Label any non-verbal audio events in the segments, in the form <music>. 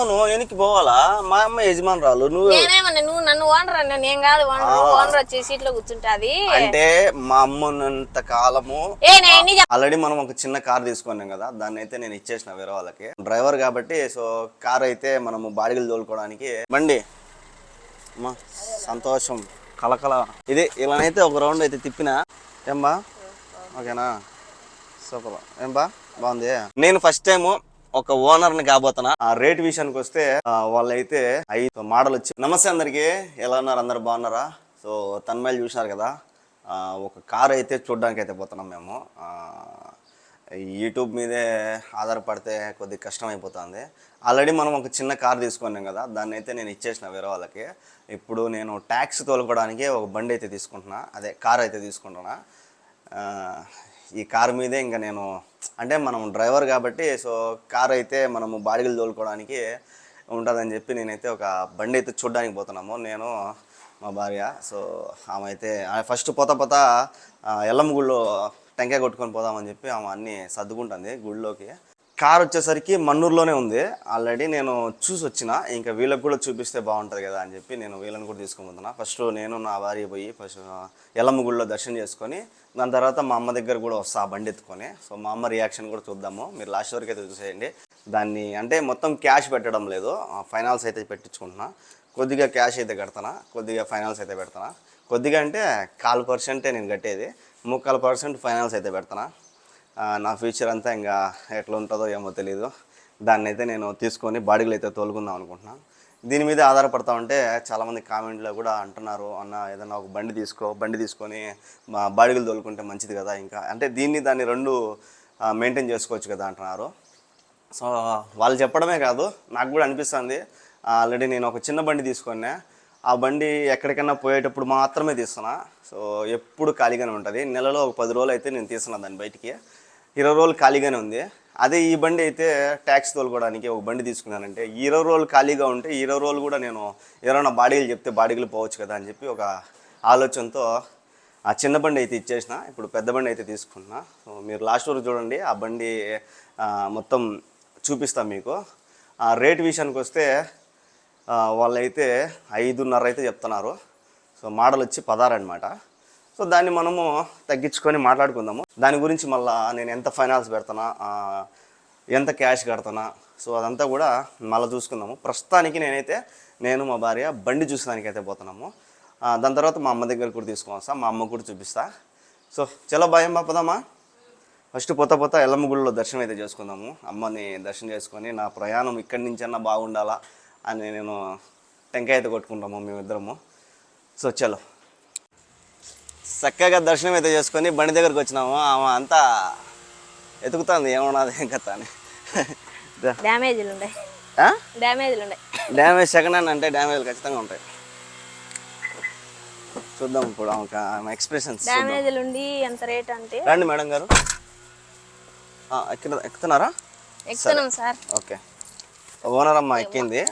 అవును వెనక్కి పోవాలా? మా అమ్మ యజమానురాలు నువ్వు నేనేమన్నా నువ్వు నన్ను ఓనర్ అన్నా? నేను కాదు ఓనర్. ఓనర్ వచ్చి సీట్లో కూర్చుంటాది అంటే మా అమ్మ ఉన్నంత కాలము ఆల్రెడీ మనం ఒక చిన్న కార్ తీసుకున్నాం కదా దాన్ని అయితే నేను ఇచ్చేసిన వేరే వాళ్ళకి. డ్రైవర్ కాబట్టి సో కార్ అయితే మనము బాడిగలు తోలుకోవడానికి బండి. అమ్మా సంతోషం. కలకల ఇది ఇలానైతే ఒక రౌండ్ అయితే తిప్పినా. ఏం బా? ఓకేనా? సూపర్. ఏం బా? బాగుంది. నేను ఫస్ట్ టైం ఒక ఓనర్ని కాబోతున్నా. ఆ రేట్ విషయానికి వస్తే వాళ్ళైతే ఐదు మోడల్ వచ్చి నమస్తే అందరికి ఎలా ఉన్నారు? అందరు బాగున్నారా? సో తన్మేలు చూసినారు కదా ఒక కార్ అయితే చూడడానికి అయితే పోతున్నాం మేము. యూట్యూబ్ మీదే ఆధారపడితే కొద్దిగా కష్టం అయిపోతుంది ఆల్రెడీ మనం ఒక చిన్న కార్ తీసుకున్నాం కదా దాన్ని అయితే నేను ఇచ్చేసిన వేరే వాళ్ళకి. ఇప్పుడు నేను ట్యాక్స్ తోలుకోవడానికి ఒక బండి అయితే తీసుకుంటున్నా అదే కార్ అయితే తీసుకుంటున్నా. ఈ కార్ మీదే ఇంకా నేను అంటే మనం డ్రైవర్ కాబట్టి సో కార్ అయితే మనము బాడిగలు తోలుకోవడానికి ఉంటుందని చెప్పి నేనైతే ఒక బండి అయితే చూడడానికి పోతున్నాము. నేను మా భార్య సో ఆమె అయితే ఫస్ట్ పోతా పోతా ఎల్లమ్మ గుళ్ళో టెంకాయ కొట్టుకొని పోదామని చెప్పి ఆమె అన్నీ సర్దుకుంటుంది గుళ్ళోకి. కార్ వచ్చేసరికి మన్నూరులోనే ఉంది. ఆల్రెడీ నేను చూసి వచ్చిన. ఇంకా వీళ్ళకి కూడా చూపిస్తే బాగుంటుంది కదా అని చెప్పి నేను వీళ్ళని కూడా తీసుకుపోతున్నా ఫస్ట్ నేను నా భార్య పోయి ఫస్ట్ ఎల్లమ్మ గుడిలో దర్శనం చేసుకొని దాని తర్వాత మా అమ్మ దగ్గర కూడా వస్తా ఆ బండి ఎత్తుకొని. సో మా అమ్మ రియాక్షన్ కూడా చూద్దాము. మీరు లాస్ట్ వరకు అయితే చూసేయండి. దాన్ని అంటే మొత్తం క్యాష్ పెట్టడం లేదు. ఫైనాన్స్ అయితే పెట్టించుకుంటున్నా. కొద్దిగా క్యాష్ అయితే కడతానా? కొద్దిగా ఫైనాన్స్ అయితే పెడతానా? కొద్దిగా అంటే కాలు పర్సెంటే నేను కట్టేది. ముక్కాలు పర్సెంట్ ఫైనాన్స్ అయితే పెడతానా? నా ఫ్యూచర్ అంతా ఇంకా ఎట్లా ఉంటుందో ఏమో తెలియదు దాన్ని అయితే నేను తీసుకొని బాడీలు అయితే తోలుకుందాం అనుకుంటున్నాను దీని మీద ఆధారపడతా ఉంటే చాలామంది కామెంట్లో కూడా అంటున్నారు అన్న ఏదైనా ఒక బండి తీసుకో బండి తీసుకొని మా బాడీలు తోలుకుంటే మంచిది కదా ఇంకా. అంటే దీన్ని దాన్ని రెండు మెయింటైన్ చేసుకోవచ్చు కదా అంటున్నారు. సో వాళ్ళు చెప్పడమే కాదు నాకు కూడా అనిపిస్తుంది. ఆల్రెడీ నేను ఒక చిన్న బండి తీసుకున్నా. ఆ బండి ఎక్కడికైనా పోయేటప్పుడు మాత్రమే తీస్తున్నా. సో ఎప్పుడు ఖాళీగానే ఉంటుంది. నెలలో ఒక పది రోజులు అయితే నేను తీస్తున్నా దాన్ని బయటికి. ఇరవై రోజులు ఖాళీగానే ఉంది. అదే ఈ బండి అయితే ట్యాక్స్ తోలుకోవడానికి ఒక బండి తీసుకున్నానంటే ఇరవై రోజులు ఖాళీగా ఉంటే ఇరవై రోజులు కూడా నేను ఎవరైనా బాడీలు చెప్తే బాడీలు పోవచ్చు కదా అని చెప్పి ఒక ఆలోచనతో ఆ చిన్న బండి అయితే ఇచ్చేసిన. ఇప్పుడు పెద్ద బండి అయితే తీసుకున్నా. సో మీరు లాస్ట్ వరకు చూడండి ఆ బండి మొత్తం చూపిస్తాం మీకు. ఆ రేట్ విషయానికి వస్తే వాళ్ళైతే ఐదున్నర అయితే చెప్తున్నారు. సో మోడల్ వచ్చి పదారు అనమాట సో దాన్ని మనము తగ్గించుకొని మాట్లాడుకుందాము. దాని గురించి మళ్ళీ నేను ఎంత ఫైనాన్స్ పెడతానా ఎంత క్యాష్ కడతానా సో అదంతా కూడా మళ్ళీ చూసుకుందాము. ప్రస్తుతానికి నేనైతే నేను మా భార్య బండి చూసడానికి అయితే పోతున్నాము. దాని తర్వాత మా అమ్మ దగ్గర కూడా తీసుకొని సార్ మా అమ్మ కూడా చూపిస్తా. సో చలో భయం పదమ్మా ఫస్ట్ పోతా పోతా ఎల్లమ్మ గుడిలో దర్శనం అయితే చేసుకుందాము. అమ్మని దర్శనం చేసుకొని నా ప్రయాణం ఇక్కడి నుంచన్నా బాగుండాలా అని నేను టెంకాయ అయితే కొట్టుకుంటాము మేమిద్దరము. సో చలో. చక్కగా దర్శనం అయితే చేసుకొని బండి దగ్గరకు వచ్చినాము. ఆమె అంతా ఎతుకుతుంది ఏమన్నది ఏం కథ అని. డ్యామేజ్లు ఉన్నాయి? డ్యామేజ్లు ఉన్నాయి డ్యామేజ్ సెకండ్ హ్యాండ్ అంటే డ్యామేజ్ ఖచ్చితంగా ఉంటాయి. చూద్దాం ఇప్పుడు ఆమె ఆమె ఎక్స్ప్రెషన్స్ డ్యామేజ్లు ఉండి ఎంత రేట్ అంటే? రండి మేడం గారు. ఎక్కిన ఎక్కుతున్నారా? ఎక్కుతున్నాం సార్. ఓకే. ఓనర్ అమ్మ ఎక్కింది.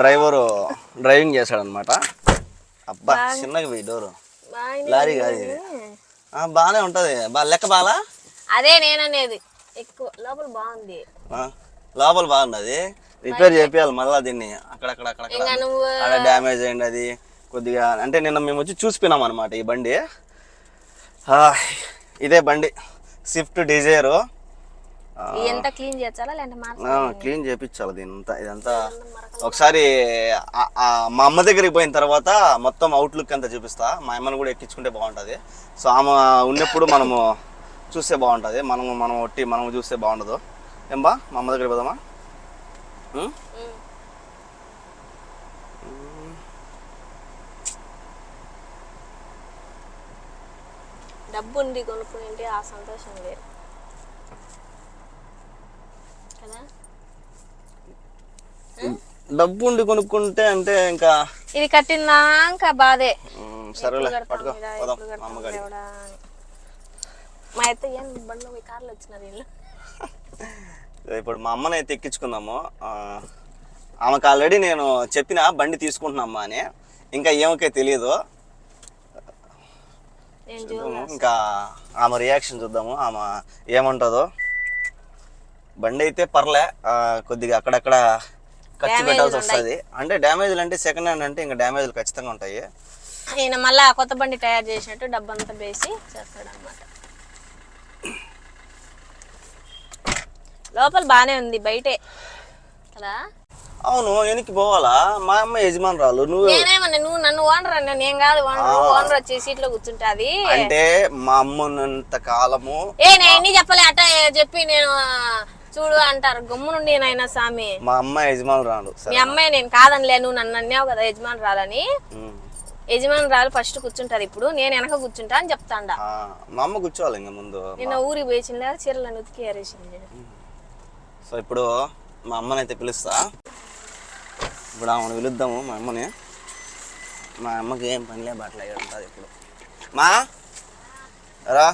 డ్రైవరు డ్రైవింగ్ చేశాడనమాట అబ్బా చిన్నగా డోరు. లారీ కాదు ఇది. బాగానే ఉంటుంది. లెక్క బాగా అదే నేననేది. ఎక్కువ లోపల బాగుంది. లోపల బాగున్నది రిపేర్ చేపియాలి మళ్ళీ దీన్ని. అక్కడక్కడ అక్కడ డ్యామేజ్ అయింది అది. కొద్దిగా అంటే నిన్న మేము వచ్చి చూసిపోయినాం అనమాట ఈ బండి. ఇదే బండి. స్విఫ్ట్ డిజైరు ఎంత క్లీన్ చేయాలా లేదంటే క్లీన్ చేయించాలి దీనంతా ఇదంతా. ఒకసారి మా అమ్మ దగ్గరికి పోయిన తర్వాత మొత్తం అవుట్లుక్ అంతా చూపిస్తా. మా అమ్మని కూడా ఎక్కించుకుంటే బాగుంటుంది. సో ఆమె ఉన్నప్పుడు మనము చూస్తే బాగుంటుంది. మనము మనం ఒట్టి మనం చూస్తే బాగుండదు. ఏం బా మా అమ్మ దగ్గరికి పోదామా. డబ్బు ఉండి కొనుక్కుని ఆ సంతోషం వేరు కదా డబ్బు ఉండి కొనుక్కుంటే అంటే ఇంకా ఇది కట్టినాక బాధే. సరేలే పట్టుకో పోదాం మా అమ్మగారి. మా అయితే ఏం బండ్లో పోయి కార్లు వచ్చినారు వీళ్ళు <laughs> ఇప్పుడు మా అమ్మని అయితే ఎక్కించుకుందాము. ఆమెకు ఆల్రెడీ నేను చెప్పిన బండి తీసుకుంటున్నామ్మా అని. ఇంకా ఏమకే తెలియదు. ఇంకా ఆమె రియాక్షన్ చూద్దాము. ఆమె ఏమంటుందో. బండి అయితే పర్లే కొద్దిగా అక్కడక్కడ ఖర్చు పెట్టాల్సి లు వస్తుంది. అంటే డ్యామేజ్లు అంటే సెకండ్ హ్యాండ్ అంటే ఇంకా డ్యామేజ్లు ఖచ్చితంగా ఉంటాయి. ఈయన మళ్ళా కొత్త బండి తయారు చేసినట్టు డబ్బంతా వేసి చేస్తాడు అనమాట లోపల బానే ఉంది బయటే. కదా? అవును వెనక్కి పోవాలా? మా అమ్మ యజమానురాలు నువ్వు నేనేమన్నా నువ్వు నన్ను ఓనర్? అన్నా నేను కాదు ఓనర్. ఓనర్ వచ్చి సీట్లో కూర్చుంటాది అంటే మా అమ్మన్నంత కాలము ఏ నేను ఎన్ని చెప్పలే అట్ట చెప్పి నేను చూడు అంటారు గమ్మునుండి నాయన స్వామి. మా అమ్మ యజమానురాలు మీ సరే అమ్మాయి నేను కాదనిలే నువ్వు నన్ను అన్నావు కదా యజమాని రాలని. యజమాని రాలు ఫస్ట్ కూర్చుంటారు ఇప్పుడు నేను వెనక కూర్చుంటా అని చెప్తాండా. మా అమ్మ కూర్చోవాలి ఇంకా ముందు. నిన్న ఊరికి పోయించింది చీరలను ఉతికి ఆరేసింది సో ఇప్పుడు మా అమ్మనైతే పిలుస్తా. ఇప్పుడు ఆమెను పిలుద్దాము మా అమ్మని. మా అమ్మకి ఏం పనిలే బట్టలు అయ్యి ఉంటుంది ఇప్పుడు. మా రా.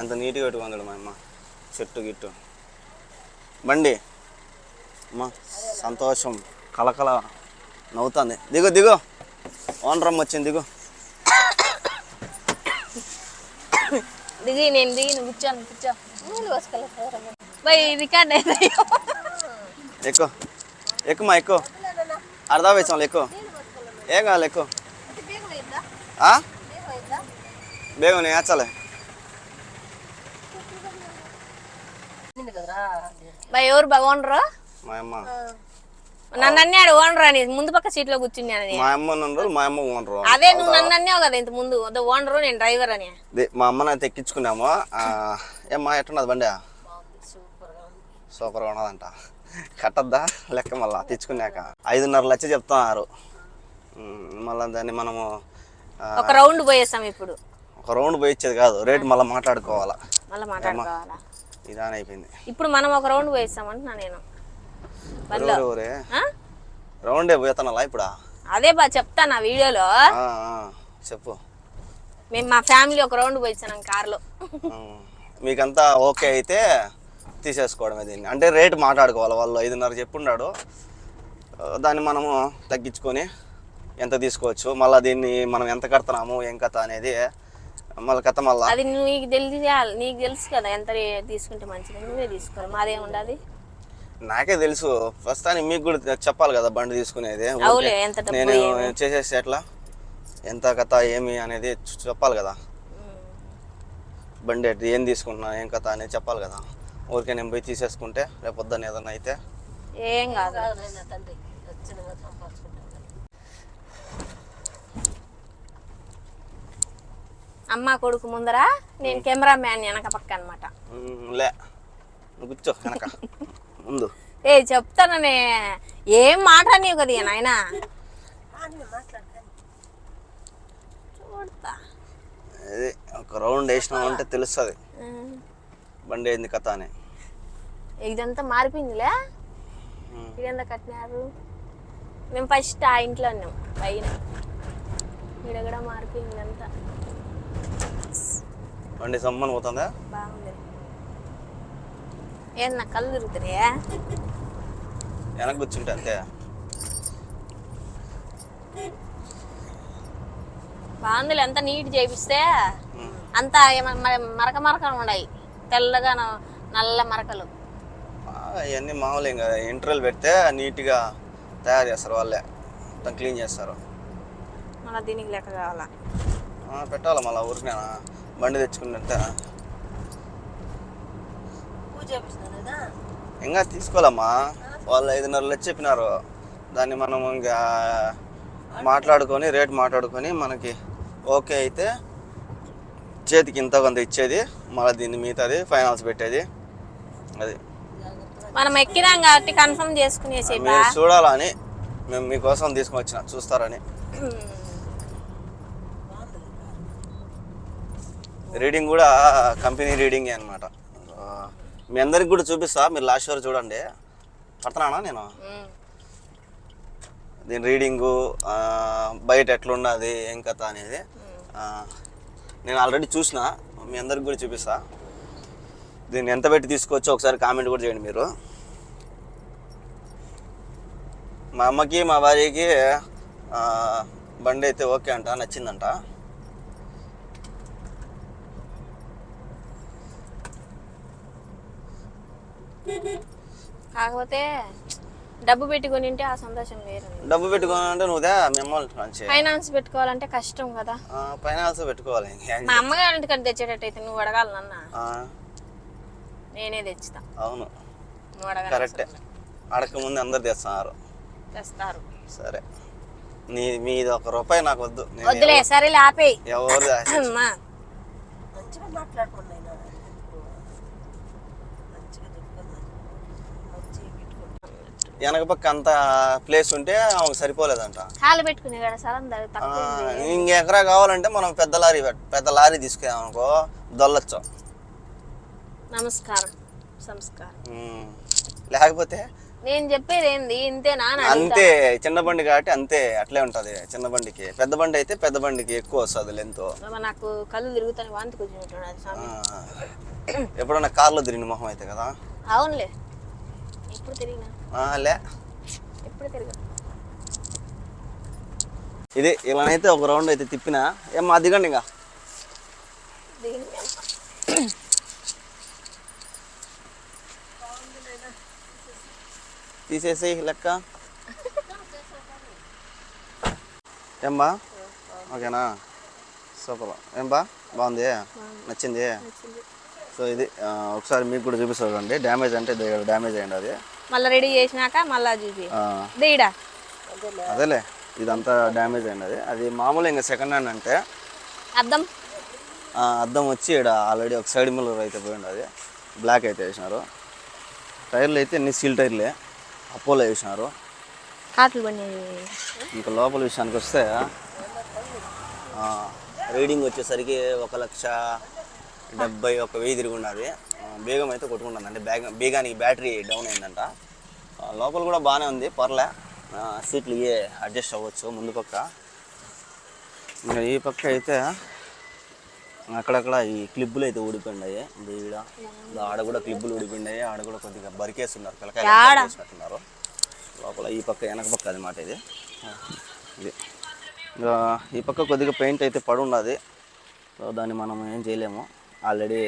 ఎంత నీట్గా పెట్టుకుందాడు మా అమ్మ. చెట్టు గిట్టు. బండి. అమ్మా సంతోషం. కలకల నవ్వుతుంది. దిగు దిగు. ఓనరమ్మ వచ్చింది దిగు. దిగి నేను దిగి నువ్వు కూర్చోను కూర్చో రికార్డ్ అయితే ఎక్కువ ఎక్కుమా ఎక్కువ అర్ధా వేసాం ఎక్కువ ఏం కావాలి ఎక్కువ? బేగం నేను వేచాలే బై ఎవరు బా ఓనరు? మా అమ్మ. నన్ను అన్నాడు ఓనర్ అని ముందు పక్క సీట్లో కూర్చున్నాను మా అమ్మ ఉన్నారు మా అమ్మ ఓనరు. అదే నువ్వు నన్ను అన్నావు కదా ఇంత ముందు. ఓనరు నేను డ్రైవర్ అని. మా అమ్మని అయితే ఎక్కించుకున్నాము ఆ, ఏమ్మా ఎట్టున్నది బండి? సూపర్గా ఉన్నదంట కట్టద్దా? లెక్క మళ్ళా తెచ్చుకున్నాక. ఐదున్నర లక్ష చెప్తున్నారు. మళ్ళా దాన్ని మనము ఒక రౌండ్ పోయేస్తాం ఇప్పుడు. ఒక రౌండ్ పోయి ఇచ్చేది కాదు. రేటు మళ్ళీ మాట్లాడుకోవాలా. మళ్ళీ మాట్లాడుకోవాలా? ఇదాని అయిపోయింది. ఇప్పుడు మనం ఒక రౌండ్ పోయిస్తాం అంటున్నా నేను? రౌండే పోతున్నాలా ఇప్పుడా? అదే బా చెప్తా నా వీడియోలో. చెప్పు. మేము మా ఫ్యామిలీ ఒక రౌండ్ పోయిస్తాం కార్లో. మీకంతా ఓకే అయితే తీసేసుకోవడమే దీన్ని. అంటే రేటు మాట్లాడుకోవాలి వాళ్ళు ఐదున్నర చెప్పున్నాడు దాన్ని మనము తగ్గించుకొని ఎంత తీసుకోవచ్చు మళ్ళీ దీన్ని మనం ఎంత కడుతున్నాము ఏం కథ అనేది మళ్ళీ కథ మళ్ళా. అది నీకు తెలియాలి నీకు తెలుసు కదా ఎంత తీసుకుంటే మంచిది నువ్వే తీసుకోవాలి మాదేం ఉండదు నాకే తెలుసు. ప్రస్తుతానికి మీకు కూడా చెప్పాలి కదా బండి తీసుకునేది. అవులే, ఊరికే ఎంత డబ్బు నేను ఏమి. చేసేసి ఎట్లా? ఎంత కథ ఏమి అనేది చెప్పాలి కదా. బండి ఎట్ ఏం తీసుకుంటున్నా ఏం కథ అనేది చెప్పాలి కదా. ఊరికే నేను పోయి తీసేసుకుంటే రేపు పొద్దున్న ఏదన్నా అయితే. ఏం కాదు. అమ్మ కొడుకు ముందర నేను కెమెరా మ్యాన్ వెనక పక్క అనమాట కూర్చో వెనక. ముందు. ఏ చెప్తాననే. ఏం మాట్లాడినావు కదా నాయన. చూడతా. ఒక రౌండ్ వేసినామంటే తెలుస్తుంది. బండి ఏంది కథ అని. ఇదంతా మారిపోయిందిలే. ఇదంతా కట్టినారు. మేము ఫస్ట్ ఆ ఇంట్లో ఉన్నాం పైన. ఇక్కడ కూడా మారిపోయింది అంతా. బండి సమ్మని పోతుందా? బాగుంది. ఏం నా కళ్ళు తిరుగుతున్నాయా? వెనక కూర్చుంటే అంతే. బాగుంది అంతా నీట్ చేపిస్తే. అంతా మరక మరకలు ఉన్నాయి. తెల్లగా నల్ల మరకలు. ఆ, ఇవన్నీ మామూలు ఇంకా. ఇంటర్వెల్ పెడితే నీట్గా తయారు చేస్తారు వాళ్ళే. మొత్తం క్లీన్ చేస్తారు. మళ్ళీ దీనికి లెక్క కావాలా? పెట్టాలి మళ్ళీ ఊరికే బండి తెచ్చుకున్నట్టే ఇంకా తీసుకోవాలమ్మా. వాళ్ళు ఐదున్నర లక్ష చెప్పినారు. దాన్ని మనం ఇంకా మాట్లాడుకొని రేట్ మాట్లాడుకొని మనకి ఓకే అయితే చేతికి ఇంత కొంత ఇచ్చేది మళ్ళీ దీన్ని మిగతాది ఫైనాన్స్ పెట్టేది. అది. మనం ఎక్కినాం కాబట్టి కన్ఫర్మ్ చేసుకునేసేపా? మీరు చూడాలని మేము మీకోసం తీసుకొని వచ్చిన చూస్తారని రీడింగ్ కూడా కంపెనీ రీడింగే అనమాట మీ అందరికి కూడా చూపిస్తా మీరు లాస్ట్ వరకు చూడండి. పడుతున్నానా నేను? దీని రీడింగు బయట ఎట్లున్నది ఏం కథ అనేది. నేను ఆల్రెడీ చూసిన మీ అందరికి కూడా చూపిస్తా. దీన్ని ఎంత పెట్టి తీసుకోవచ్చో ఒకసారి కామెంట్ కూడా చేయండి మీరు. మా అమ్మకి మా భార్యకి బండి అయితే ఓకే అంట నచ్చిందంట. కాకపోతే డబ్బు పెట్టుకొని ఉంటే ఆ సంతోషం వేరు. డబ్బు పెట్టుకోవాలంటే నువ్వుదే మిమ్మల్ని ఫైనాన్స్ పెట్టుకోవాలంటే కష్టం కదా. ఫైనాన్స్ పెట్టుకోవాలి. మా అమ్మగారి ఇంటికి తెచ్చేటట్టయితే నువ్వు అడగాలి నాన్న. ఆ, నేనే తెచ్చుతా. అవును. నువ్వు అడగాలి కరెక్టే. అడగక ముందు అందరు తెస్తున్నారు తెస్తారు. సరే. నీ మీది ఒక రూపాయి నాకు వద్దు. వద్దులే సరేలే ఆపేయి. ఎవరు మంచిగా మాట్లాడుకున్నాయి మంచిగా చెప్పుకున్నాను మంచిగా పెట్టుకున్నాను వెనక పక్క అంత ప్లేస్ ఉంటే ఆమెకు సరిపోలేదంట. కాలు పెట్టుకునే కదా సరం ఉంది. ఇంకెకరా కావాలంటే మనం పెద్ద లారీ పెద్ద లారీ తీసుకున్నాం అనుకో దొల్లొచ్చు. నమస్కారం. సంస్కారం. లేకపోతే నేను చెప్పేది ఏంది? ఇంతేనా. అంతే చిన్న బండి కాబట్టి అంతే అట్లే ఉంటది. చిన్న బండికి. పెద్ద బండి అయితే పెద్ద బండికి ఎక్కువ వస్తుంది లెంత్ నాకు కళ్ళు తిరుగుతాను వాంతి కూర్చుంటున్నది స్వామి. ఎప్పుడన్నా కార్లో తిరిగిన మొహం అయితే కదా? అవునులే. ఎప్పుడు తిరిగినా? ఆ, లే. ఎప్పుడు తిరిగా? ఇది ఇలానైతే ఒక రౌండ్ అయితే తిప్పినా. ఏమ్మా దిగండి ఇంకా. తీసేసి లెక్క. ఏమ్మా? ఓకేనా? సూపర్. ఏం బా బాగుంది. నచ్చింది. సో ఇది ఒకసారి మీకు కూడా చూపిస్తుంది అండి డ్యామేజ్ అంటే డ్యామేజ్ అయ్యింది అది. మళ్ళీ రెడీ చేసినాక మళ్ళా చూపి. ఆ, దిగడా అదేలే ఇదంతా డ్యామేజ్ అయింది అది. అది మామూలు ఇంకా సెకండ్ హ్యాండ్ అంటే అద్దం? అద్దం వచ్చి ఇక్కడ ఆల్రెడీ ఒక సైడ్ మిల్లర్ అయితే పోయింది అది. బ్లాక్ అయితే వేసినారు. టైర్లు అయితే అన్ని సీల్ టైర్లే అపోలో వేసినారు. ఇంకా లోపల విషయానికి వస్తే రీడింగ్ వచ్చేసరికి ఒక లక్ష డెబ్బై ఒక వెయ్యి తిరిగి ఉన్నది. బేగం అయితే కొట్టుకుంటుంది. అంటే బ్యాగ్ బేగానికి బ్యాటరీ డౌన్ అయిందంట. లోపల కూడా బాగానే ఉంది పర్లే. సీట్లు ఇవే అడ్జస్ట్ అవ్వచ్చు ముందు పక్క. ఇంకా ఈ పక్క అయితే అక్కడక్కడ ఈ క్లిబ్బులు అయితే ఊడిపోయినాయి. ఈడ ఆడ కూడా క్లిబ్బులు ఊడిపోయినాయి. ఆడ కూడా కొద్దిగా బరికేస్తున్నారు. పిల్లకాయలు లోపల ఈ పక్క వెనక పక్క అన్నమాట ఇది. ఇది. ఇంకా ఈ పక్క కొద్దిగా పెయింట్ అయితే పడి ఉన్నది. సో దాన్ని మనం ఏం చేయలేము. ఆల్రెడీ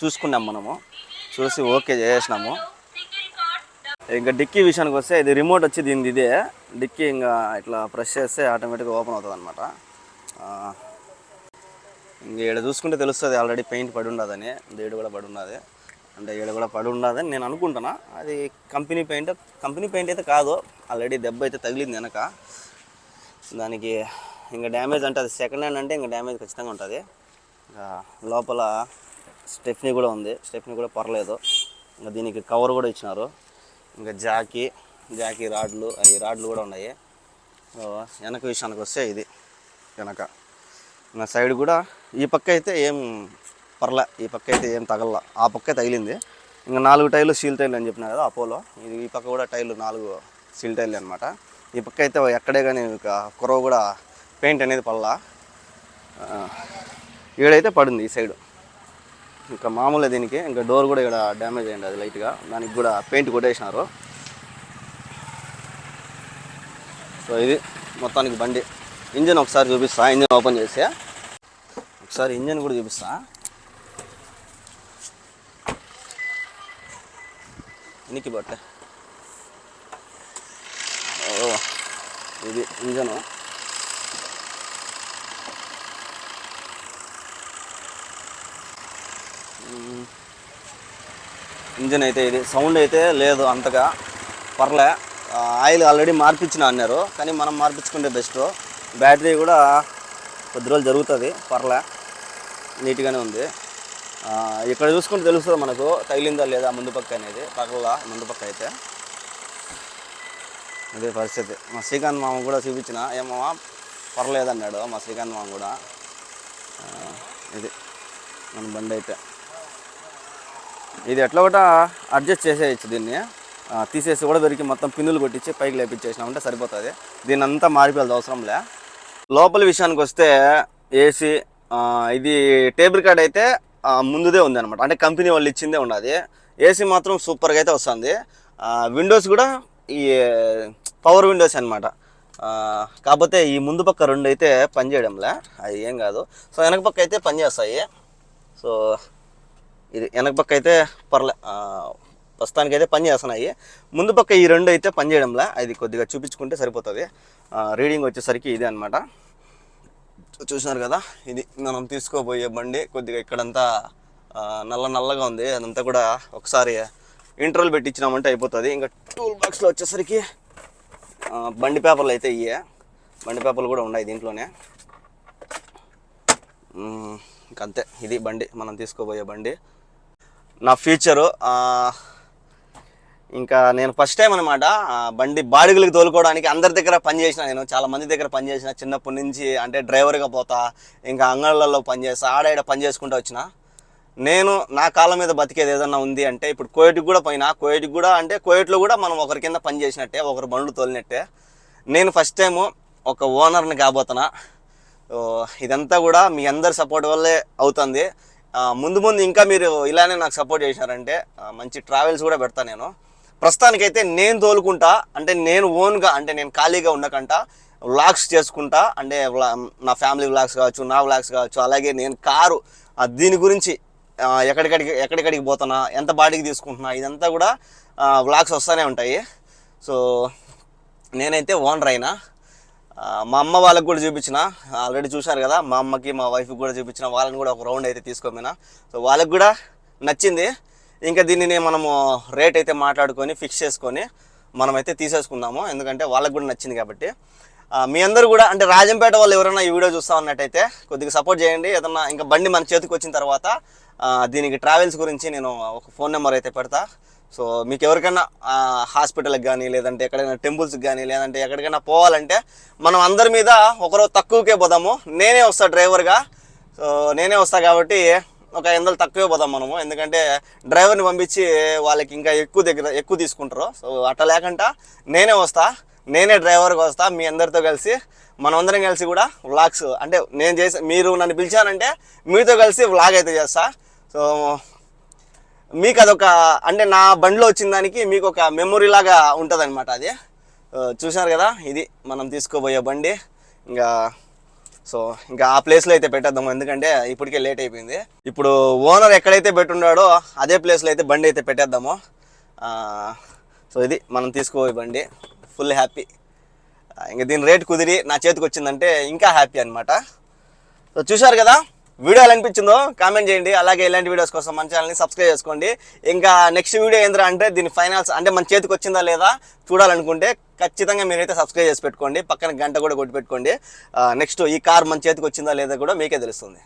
చూసుకున్నాం మనము. చూసి ఓకే చేసినాము ఇంకా డిక్కీ విషయానికి వస్తే ఇది రిమోట్ వచ్చి దీనిది ఇదే. డిక్కీ ఇంకా ఇట్లా ప్రెస్ చేస్తే ఆటోమేటిక్గా ఓపెన్ అవుతుంది అనమాట ఇంక ఈడ చూసుకుంటే తెలుస్తుంది ఆల్రెడీ పెయింట్ పడి ఉండదని దేడు కూడా పడి ఉన్నది. అంటే ఇక్కడ కూడా పడి ఉండదని నేను అనుకుంటున్నా. అది కంపెనీ పెయింట్ కంపెనీ పెయింట్ అయితే కాదు ఆల్రెడీ దెబ్బ అయితే తగిలింది వెనక. దానికి ఇంకా డ్యామేజ్ అంటే అది సెకండ్ హ్యాండ్ అంటే ఇంకా డ్యామేజ్ ఖచ్చితంగా ఉంటుంది. లోపల స్టెఫ్నీ కూడా ఉంది. స్టెఫ్నీ కూడా పర్లేదు. ఇంకా దీనికి కవర్ కూడా ఇచ్చినారు. ఇంకా జాకీ జాకీ రాడ్లు అవి రాడ్లు కూడా ఉన్నాయి. వెనక విషయానికి వస్తే ఇది వెనక. నా సైడ్ కూడా ఈ పక్క అయితే ఏం పర్లే ఈ పక్క అయితే ఏం తగల ఆ పక్క తగిలింది. ఇంకా నాలుగు టైర్లు సీల్ టైర్లు అని చెప్పినా కదా అపోలో. ఇది ఈ పక్క కూడా టైర్లు నాలుగు సీల్ టైర్లు అనమాట ఈ పక్క అయితే ఎక్కడే కానీ ఇక కురవ కూడా పెయింట్ అనేది పడలా. ఏడైతే పడింది ఈ సైడ్. ఇంకా మామూలుగా దీనికి ఇంకా డోర్ కూడా ఇక్కడ డ్యామేజ్ అయ్యింది అది లైట్గా. దానికి కూడా పెయింట్ కొట్టేసినారు. సో ఇది మొత్తానికి బండి. ఇంజన్ ఒకసారి చూపిస్తా ఇంజన్ ఓపెన్ చేసి ఒకసారి ఇంజన్ కూడా చూపిస్తా. ఇనికి బట్టే. ఓ ఇది ఇంజను. ఇంజన్ అయితే ఇది. సౌండ్ అయితే లేదు అంతగా. పర్లే. ఆయిల్ ఆల్రెడీ మార్పించిన అన్నారు. కానీ మనం మార్పించుకుంటే బెస్ట్. బ్యాటరీ కూడా కొద్ది రోజులు జరుగుతుంది. పర్లే. నీట్గానే ఉంది. ఇక్కడ చూసుకుంటే తెలుస్తుంది మనకు. తగిలిందా లేదా ముందు పక్క అనేది. పక్కల ముందు పక్క అయితే. అదే పరిస్థితి. మా శ్రీకాంత్ మామ కూడా చూపించిన. ఏమమ్మా పర్లేదన్నాడు మా శ్రీకాంత్ మామ కూడా. ఇది. మన బండి అయితే. ఇది ఎట్లా కూడా అడ్జస్ట్ చేసేయచ్చు దీన్ని. తీసేసి కూడా దొరికి మొత్తం పిన్నులు కొట్టించి పైకి లేపించేసినామంటే సరిపోతుంది. దీని అంతా మారిపోయేది అవసరం లే. లోపల విషయానికి వస్తే ఏసీ ఇది టేబుల్ కార్డ్ అయితే ముందుదే ఉంది అనమాట అంటే కంపెనీ వాళ్ళు ఇచ్చిందే ఉన్నది ఏసీ మాత్రం సూపర్గా అయితే వస్తుంది. విండోస్ కూడా ఈ పవర్ విండోస్ అనమాట కాకపోతే ఈ ముందు పక్క రెండు అయితే పనిచేయడంలే అది ఏం కాదు. సో వెనక పక్క అయితే పనిచేస్తాయి సో ఇది వెనక పక్క అయితే పర్లే ప్రస్తుతానికి అయితే పని చేస్తున్నాయి. ముందు పక్క ఈ రెండు అయితే పని చేయడంలా అది కొద్దిగా చూపించుకుంటే సరిపోతుంది. రీడింగ్ వచ్చేసరికి ఇదే అనమాట చూసినారు కదా ఇది మనం తీసుకోబోయే బండి కొద్దిగా ఇక్కడంతా నల్ల నల్లగా ఉంది. అదంతా కూడా ఒకసారి ఇంటర్వల్ పెట్టించినామంటే అయిపోతుంది. ఇంకా టూల్ బాక్స్లో వచ్చేసరికి బండి పేపర్లు అయితే ఇయ్యే. బండి పేపర్లు కూడా ఉన్నాయి దీంట్లోనే. ఇంకంతే. ఇది బండి మనం తీసుకోబోయే బండి. నా ఫ్యూచరు ఇంకా నేను ఫస్ట్ టైం అనమాట బండి బాడుగులకు తోలుకోవడానికి అందరి దగ్గర పనిచేసిన నేను చాలా మంది దగ్గర పనిచేసిన చిన్నప్పటి నుంచి అంటే డ్రైవర్గా పోతా ఇంకా అంగళ్ళల్లో పని చేస్తా ఆడ పని చేసుకుంటూ వచ్చిన. నేను నా కాళ్ళ మీద బతికేది ఏదన్నా ఉంది అంటే ఇప్పుడు కోయటికి కూడా పోయినా కోయటికి కూడా అంటే కోయట్లో కూడా మనం ఒకరి కింద పని చేసినట్టే ఒకరు బండ్లు తోలినట్టే. నేను ఫస్ట్ టైము ఒక ఓనర్ని కాబోతున్నా. ఇదంతా కూడా మీ అందరి సపోర్ట్ వల్లే అవుతుంది. ముందు ముందు ఇంకా మీరు ఇలానే నాకు సపోర్ట్ చేశారంటే మంచి ట్రావెల్స్ కూడా పెడతా నేను. ప్రస్తుతానికైతే నేను తోలుకుంటా అంటే నేను ఓన్గా అంటే నేను ఖాళీగా ఉండకంట వ్లాగ్స్ చేసుకుంటా అంటే నా ఫ్యామిలీ వ్లాగ్స్ కావచ్చు నా వ్లాగ్స్ కావచ్చు అలాగే నేను కారు దీని గురించి ఎక్కడికడికి ఎక్కడికడికి పోతున్నా ఎంత బాడీకి తీసుకుంటున్నా ఇదంతా కూడా వ్లాగ్స్ వస్తూనే ఉంటాయి. సో నేనైతే ఓనర్ అయినా మా అమ్మ వాళ్ళకి కూడా చూపించిన. ఆల్రెడీ చూశారు కదా మా అమ్మకి మా వైఫ్కి కూడా చూపించిన. వాళ్ళని కూడా ఒక రౌండ్ అయితే తీసుకోమైనా? సో వాళ్ళకి కూడా నచ్చింది. ఇంకా దీనిని మనము రేట్ అయితే మాట్లాడుకొని ఫిక్స్ చేసుకొని మనమైతే తీసేసుకుందాము. ఎందుకంటే వాళ్ళకి కూడా నచ్చింది కాబట్టి. మీ అందరూ కూడా అంటే రాజంపేట వాళ్ళు ఎవరైనా ఈ వీడియో చూస్తా ఉన్నట్టయితే కొద్దిగా సపోర్ట్ చేయండి. ఏదన్నా ఇంకా బండి మన చేతికి వచ్చిన తర్వాత దీనికి ట్రావెల్స్ గురించి నేను ఒక ఫోన్ నెంబర్ అయితే పెడతా. సో మీకు ఎవరికైనా హాస్పిటల్కి కానీ లేదంటే ఎక్కడైనా టెంపుల్స్కి కానీ లేదంటే ఎక్కడికైనా పోవాలంటే మనం అందరి మీద ఒకరో తక్కువకే పోదాము. నేనే వస్తా డ్రైవర్గా. సో నేనే వస్తా కాబట్టి ఒక ఎందలు తక్కువే పోదాం మనము. ఎందుకంటే డ్రైవర్ని పంపించి వాళ్ళకి ఇంకా ఎక్కువ దగ్గర ఎక్కువ తీసుకుంటారు. సో అట్లా లేకుండా నేనే వస్తా. నేనే డ్రైవర్గా వస్తా. మీ అందరితో కలిసి మనమందరం కలిసి కూడా వ్లాగ్స్ అంటే నేను చేసే మీరు నన్ను పిలిచానంటే మీతో కలిసి వ్లాగ్ అయితే చేస్తా. సో మీకు అదొక అంటే నా బండిలో వచ్చిన దానికి మీకు ఒక మెమొరీ లాగా ఉంటుంది అనమాట అది. చూసారు చూశారు కదా ఇది మనం తీసుకోబోయే బండి. ఇంకా సో ఇంకా ఆ ప్లేస్లో అయితే పెట్టేద్దాము ఎందుకంటే ఇప్పటికే లేట్ అయిపోయింది. ఇప్పుడు ఓనర్ ఎక్కడైతే పెట్టున్నాడో అదే ప్లేస్లో అయితే బండి అయితే పెట్టేద్దాము. సో ఇది మనం తీసుకోబోయే బండి. ఫుల్ హ్యాపీ ఇంకా దీని రేట్ కుదిరి నా చేతికి వచ్చిందంటే ఇంకా హ్యాపీ అనమాట సో చూశారు కదా వీడియో ఎలా అనిపించిందో కామెంట్ చేయండి. అలాగే ఇలాంటి వీడియోస్ కోసం మన ఛానల్ని సబ్స్క్రైబ్ చేసుకోండి. ఇంకా నెక్స్ట్ వీడియో ఏంద్రా అంటే దీని ఫైనల్స్ అంటే మన చేతికి వచ్చిందా లేదా చూడాలనుకుంటే ఖచ్చితంగా మీరైతే సబ్స్క్రైబ్ చేసి పెట్టుకోండి. పక్కన గంట కూడా కొట్టి పెట్టుకోండి నెక్స్ట్ ఈ కార్ మన చేతికి వచ్చిందా లేదా కూడా మీకే తెలుస్తుంది.